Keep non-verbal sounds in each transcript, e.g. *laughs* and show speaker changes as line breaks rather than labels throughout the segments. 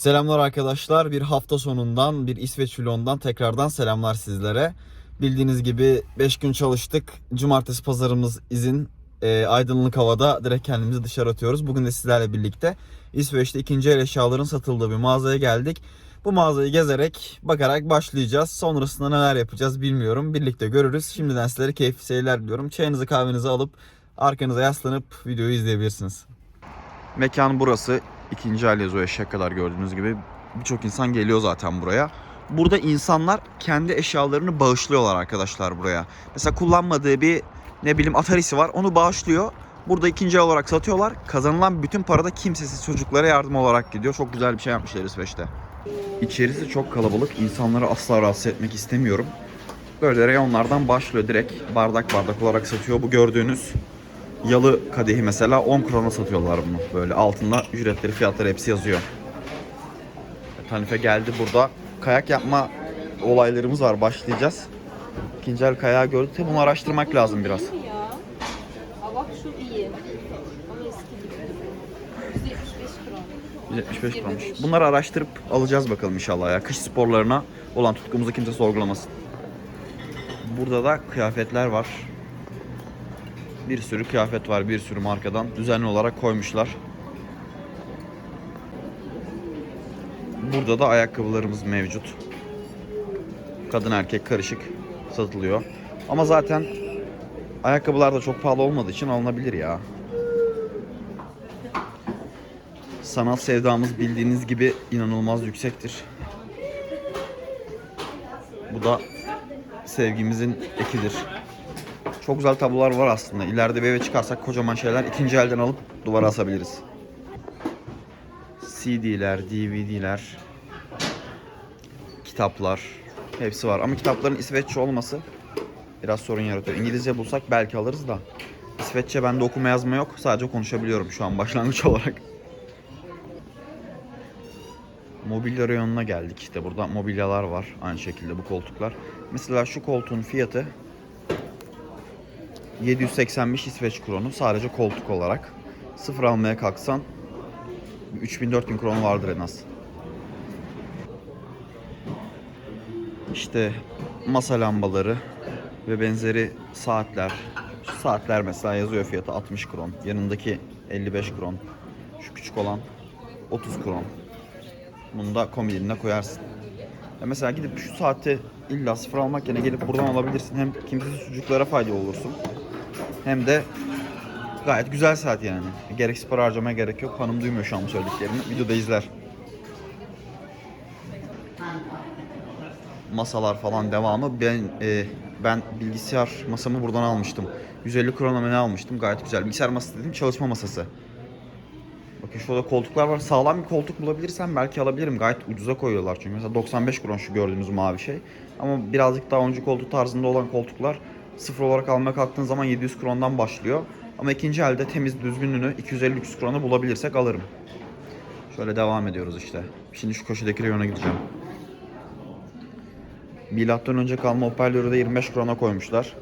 Selamlar arkadaşlar. Bir hafta sonundan, bir İsveç vlogundan tekrardan selamlar sizlere. Bildiğiniz gibi 5 gün çalıştık. Cumartesi pazarımız izin. Ee, aydınlık havada direkt kendimizi dışarı atıyoruz. Bugün de sizlerle birlikte İsveç'te ikinci el eşyaların satıldığı bir mağazaya geldik. Bu mağazayı gezerek, bakarak başlayacağız. Sonrasında neler yapacağız bilmiyorum. Birlikte görürüz. Şimdiden sizlere keyifli seyirler diliyorum. Çayınızı kahvenizi alıp arkanıza yaslanıp videoyu izleyebilirsiniz. Mekan burası. İkinci el yazıyor eşek kadar gördüğünüz gibi. Birçok insan geliyor zaten buraya. Burada insanlar kendi eşyalarını bağışlıyorlar arkadaşlar buraya. Mesela kullanmadığı bir ne bileyim Atari'si var onu bağışlıyor. Burada ikinci el olarak satıyorlar. Kazanılan bütün para da kimsesiz çocuklara yardım olarak gidiyor. Çok güzel bir şey yapmışlar İsveç'te. İçerisi çok kalabalık. İnsanları asla rahatsız etmek istemiyorum. Böyle reyonlardan başlıyor direkt. Bardak bardak olarak satıyor. Bu gördüğünüz yalı kadehi mesela 10 krona satıyorlar bunu. Böyle altında ücretleri, fiyatları hepsi yazıyor. Hanife geldi burada. Kayak yapma olaylarımız var. Başlayacağız. İkinci el kayağı gördük. Bunu araştırmak lazım biraz.
Aa bak şu iyi. Ama eski gibi. 175 kron.
175 kronmuş.
25.
Bunları araştırıp alacağız bakalım inşallah ya. Kış sporlarına olan tutkumuzu kimse sorgulamasın. Burada da kıyafetler var. Bir sürü kıyafet var bir sürü markadan. Düzenli olarak koymuşlar. Burada da ayakkabılarımız mevcut. Kadın erkek karışık satılıyor. Ama zaten ayakkabılar da çok pahalı olmadığı için alınabilir ya. Sanat sevdamız bildiğiniz gibi inanılmaz yüksektir. Bu da sevgimizin ekidir. Çok güzel tablolar var aslında. İleride bir eve çıkarsak kocaman şeyler ikinci elden alıp duvara asabiliriz. CD'ler, DVD'ler, kitaplar hepsi var. Ama kitapların İsveççe olması biraz sorun yaratıyor. İngilizce bulsak belki alırız da. İsveççe bende okuma yazma yok. Sadece konuşabiliyorum şu an başlangıç *laughs* olarak. Mobilya reyonuna geldik işte. Burada mobilyalar var. Aynı şekilde bu koltuklar. Mesela şu koltuğun fiyatı 785 İsveç kronu sadece koltuk olarak. Sıfır almaya kalksan 3000-4000 kron vardır en az. İşte masa lambaları ve benzeri saatler. Şu saatler mesela yazıyor fiyatı 60 kron. Yanındaki 55 kron. Şu küçük olan 30 kron. Bunu da komodinine koyarsın. Ya mesela gidip şu saati illa sıfır almak yerine gelip buradan alabilirsin. Hem kimsesiz çocuklara faydalı olursun. Hem de gayet güzel saat yani. Gereksiz para harcamaya gerek yok. Hanım duymuyor şu an bu söylediklerimi. Videoda izler. Masalar falan devamı. Ben e, ben bilgisayar masamı buradan almıştım. 150 krona mı ne almıştım. Gayet güzel. Bilgisayar masası dedim çalışma masası. Bakın şurada koltuklar var. Sağlam bir koltuk bulabilirsem belki alabilirim. Gayet ucuza koyuyorlar çünkü. Mesela 95 kron şu gördüğünüz mavi şey. Ama birazcık daha oyuncu koltuğu tarzında olan koltuklar sıfır olarak almaya kalktığın zaman 700 krondan başlıyor. Ama ikinci elde temiz düzgününü 250-300 krona bulabilirsek alırım. Şöyle devam ediyoruz işte. Şimdi şu köşedeki reyona gideceğim. Milattan önce kalma hoparlörü de 25 krona koymuşlar.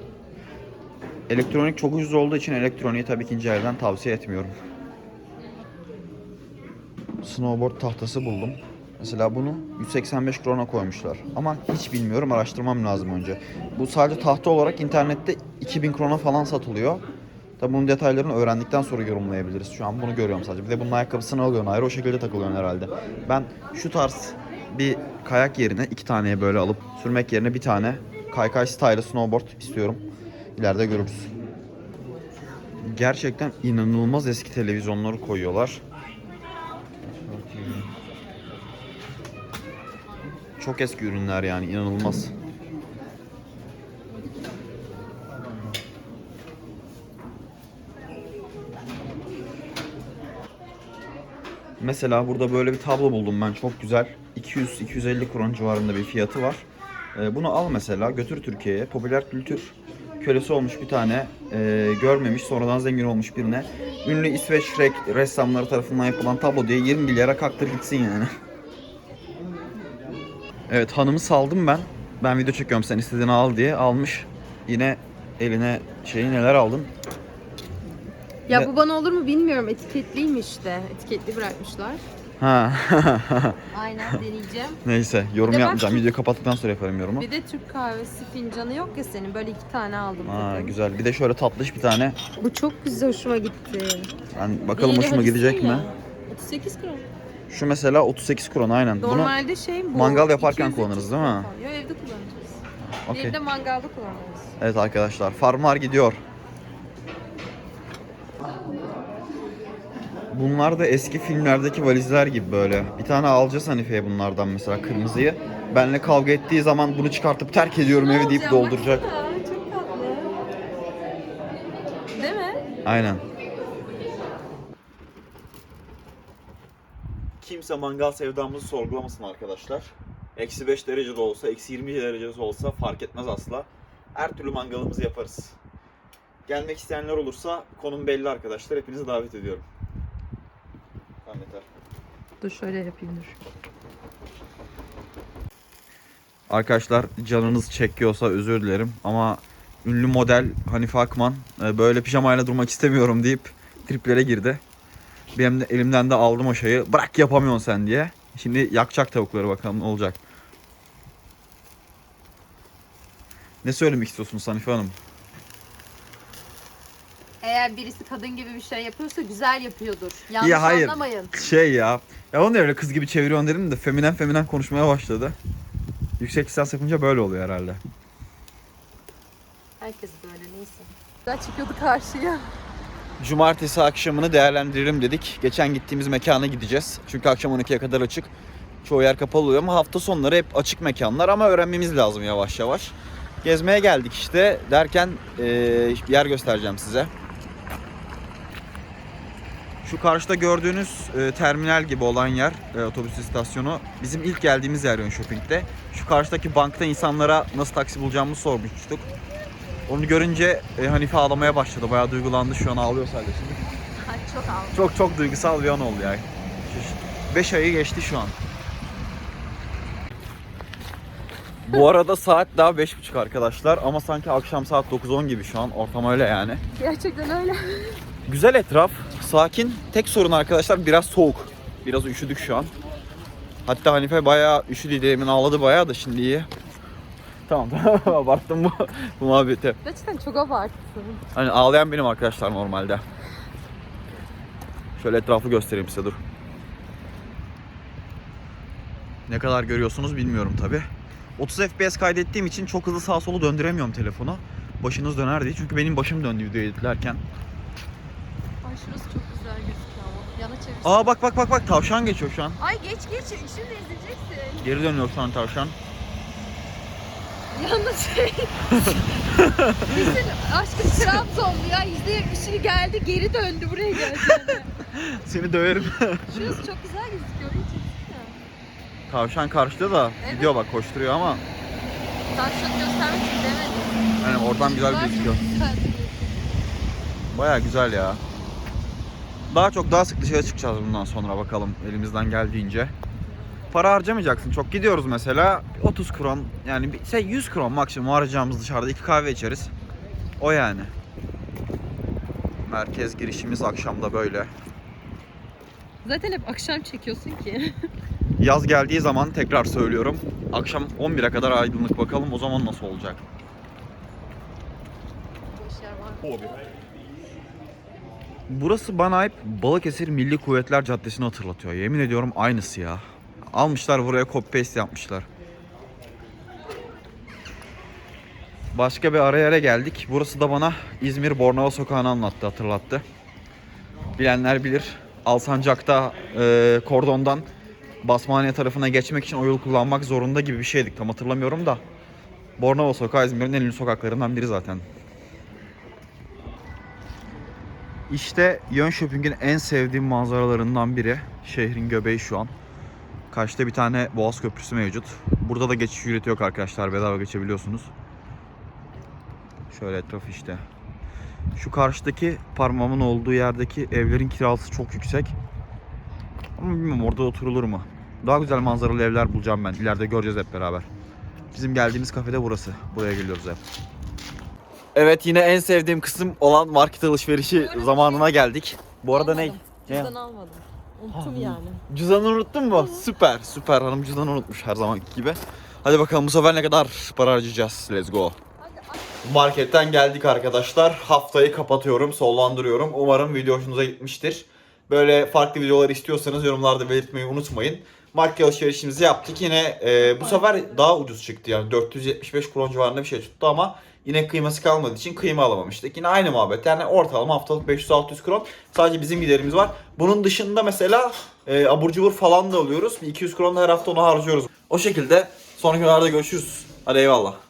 Elektronik çok ucuz olduğu için elektroniği tabii ikinci elden tavsiye etmiyorum snowboard tahtası buldum. Mesela bunu 185 krona koymuşlar. Ama hiç bilmiyorum araştırmam lazım önce. Bu sadece tahta olarak internette 2000 krona falan satılıyor. Tabi bunun detaylarını öğrendikten sonra yorumlayabiliriz. Şu an bunu görüyorum sadece. Bir de bunun ayakkabısını alıyorsun ayrı o şekilde takılıyorsun herhalde. Ben şu tarz bir kayak yerine iki taneye böyle alıp sürmek yerine bir tane kaykay style snowboard istiyorum. İleride görürüz. Gerçekten inanılmaz eski televizyonları koyuyorlar. Çok eski ürünler yani inanılmaz. Mesela burada böyle bir tablo buldum ben çok güzel. 200-250 kron civarında bir fiyatı var. Ee, bunu al mesela götür Türkiye'ye. Popüler kültür kölesi olmuş bir tane e, görmemiş sonradan zengin olmuş birine. Ünlü İsveç re- ressamları tarafından yapılan tablo diye 20 milyara kaktır gitsin yani. *laughs* Evet hanımı saldım ben. Ben video çekiyorum sen istediğini al diye almış. Yine eline şeyi neler aldın?
Ya bu bana olur mu bilmiyorum. Etiketliymiş de. Etiketli bırakmışlar.
Ha. *laughs*
Aynen deneyeceğim.
Neyse yorum
Bir de
yapmayacağım.
şu-
Videoyu kapattıktan sonra yaparım yorumu.
Bir de Türk kahvesi fincanı yok ya senin. Böyle iki tane aldım.
Ha
dedim.
güzel. Bir de şöyle tatlış bir tane.
Bu çok güzel hoşuma gitti.
Ben bakalım
Diğeri
hoşuma gidecek
ya.
mi?
38 gram.
Şu mesela 38 kron aynen. Bunu
Normalde şey bu.
mangal yaparken
200
kullanırız değil mi?
Yok evde kullanacağız.
okey.
Diğeri de mangalda kullanırız.
Evet arkadaşlar farmlar gidiyor. Bunlar da eski filmlerdeki valizler gibi böyle. Bir tane alacağız Hanife'ye bunlardan mesela kırmızıyı. Benle kavga ettiği zaman bunu çıkartıp terk ediyorum evi deyip dolduracak.
baksana, Çok tatlı. Değil mi?
Aynen. Kimse mangal sevdamızı sorgulamasın arkadaşlar. Eksi 5 derecede olsa, eksi 20 derecede olsa fark etmez asla. Her türlü mangalımızı yaparız. Gelmek isteyenler olursa konum belli arkadaşlar. Hepinizi davet ediyorum. Tamam yeter.
Dur şöyle yapayım dur.
Arkadaşlar canınız çekiyorsa özür dilerim ama ünlü model Hanife Akman e, böyle pijamayla durmak istemiyorum deyip triplere girdi. Benim de elimden de aldım o şeyi. Bırak yapamıyorsun sen diye. Şimdi yakacak tavukları bakalım ne olacak. Ne söylemek istiyorsunuz Hanife Hanım?
Eğer birisi kadın gibi bir şey yapıyorsa güzel yapıyordur. Yanlış
Ya hayır.
anlamayın.
Şey ya. Ya onu öyle kız gibi çeviriyorsun dedim de feminen feminen konuşmaya başladı. Yüksek lisans yapınca böyle oluyor herhalde.
Herkes böyle neyse. Güzel çıkıyordu karşıya.
Cumartesi akşamını değerlendirelim dedik. Geçen gittiğimiz mekana gideceğiz. Çünkü akşam 12'ye kadar açık. Çoğu yer kapalı oluyor ama hafta sonları hep açık mekanlar ama öğrenmemiz lazım yavaş yavaş. Gezmeye geldik işte derken bir yer göstereceğim size. Şu karşıda gördüğünüz e, terminal gibi olan yer, e, otobüs istasyonu bizim ilk geldiğimiz yer Yön Shopping'de. Şu karşıdaki bankta insanlara nasıl taksi bulacağımızı sormuştuk. Onu görünce e, Hanife ağlamaya başladı. Bayağı duygulandı. Şu an ağlıyor sadece.
Çok aldım.
Çok çok duygusal bir an oldu ya. 5 ayı geçti şu an. Bu arada saat daha 5.30 arkadaşlar ama sanki akşam saat 9-10 gibi şu an. Ortam öyle yani.
Gerçekten öyle.
Güzel etraf, sakin. Tek sorun arkadaşlar biraz soğuk. Biraz üşüdük şu an. Hatta Hanife bayağı üşüdü demin ağladı bayağı da şimdi iyi. Tamam tamam *laughs* abarttım bu, bu muhabbeti.
Gerçekten çok abarttın.
Hani ağlayan benim arkadaşlar normalde. Şöyle etrafı göstereyim size dur. Ne kadar görüyorsunuz bilmiyorum tabi. 30 FPS kaydettiğim için çok hızlı sağa sola döndüremiyorum telefonu. Başınız döner diye. Çünkü benim başım döndü video editlerken.
Ay şurası çok güzel gözüküyor ama. Yana çevirsin.
Aa bak bak bak bak tavşan geçiyor şu an.
Ay geç geç. Şimdi izleyeceksin.
Geri dönüyor şu an tavşan.
Yalnız şey. *laughs* Bizim aşkım Trabzonlu ya. %70'i geldi geri döndü buraya geldi.
Seni döverim.
Şurası çok güzel gözüküyor. Hiç çeksene.
tavşan karşıda da
Evet.
gidiyor bak koşturuyor ama
Tavşanı göstermek için demedim.
yani oradan güzel
Şuralar
gözüküyor.
çok güzel.
Baya güzel ya. Daha çok daha sık dışarı çıkacağız bundan sonra bakalım elimizden geldiğince. Para harcamayacaksın. Çok gidiyoruz mesela 30 kron yani şey 100 kron maksimum harcayacağımız dışarıda iki kahve içeriz. O yani. Merkez girişimiz akşamda böyle.
Zaten hep akşam çekiyorsun ki. *laughs*
Yaz geldiği zaman tekrar söylüyorum. Akşam 11'e kadar aydınlık bakalım o zaman nasıl olacak. Burası bana hep Balıkesir Milli Kuvvetler Caddesi'ni hatırlatıyor. Yemin ediyorum aynısı ya. Almışlar buraya copy paste yapmışlar. Başka bir ara yere geldik. Burası da bana İzmir Bornova Sokağı'nı anlattı, hatırlattı. Bilenler bilir. Alsancak'ta e, kordondan Basmaniye tarafına geçmek için o yolu kullanmak zorunda gibi bir şeydik. Tam hatırlamıyorum da. Bornova Sokağı İzmir'in en ünlü sokaklarından biri zaten. İşte Yön Shopping'in en sevdiğim manzaralarından biri. Şehrin göbeği şu an. Karşıda bir tane Boğaz Köprüsü mevcut. Burada da geçiş ücreti yok arkadaşlar. Bedava geçebiliyorsunuz. Şöyle etraf işte. Şu karşıdaki parmağımın olduğu yerdeki evlerin kirası çok yüksek. Ama bilmiyorum orada oturulur mu? Daha güzel manzaralı evler bulacağım ben. İleride göreceğiz hep beraber. Bizim geldiğimiz kafede burası. Buraya geliyoruz hep. Evet yine en sevdiğim kısım olan market alışverişi zamanına geldik. Bu arada ne?
Almadım.
Ne?
Cüzdan almadım. Unuttum yani.
Cüzdanını unuttun mu? Süper süper hanım cüzdanını unutmuş her zamanki gibi. Hadi bakalım bu sefer ne kadar para harcayacağız. Let's go. Marketten geldik arkadaşlar. Haftayı kapatıyorum, sollandırıyorum. Umarım video hoşunuza gitmiştir. Böyle farklı videolar istiyorsanız yorumlarda belirtmeyi unutmayın. Market alışverişimizi yaptık. Yine e, bu sefer daha ucuz çıktı yani 475 kron civarında bir şey tuttu ama yine kıyması kalmadığı için kıyma alamamıştık. Yine aynı muhabbet yani ortalama haftalık 500-600 kron sadece bizim giderimiz var. Bunun dışında mesela e, abur cubur falan da alıyoruz. Bir 200 kron da her hafta onu harcıyoruz. O şekilde sonraki videolarda görüşürüz. Hadi eyvallah.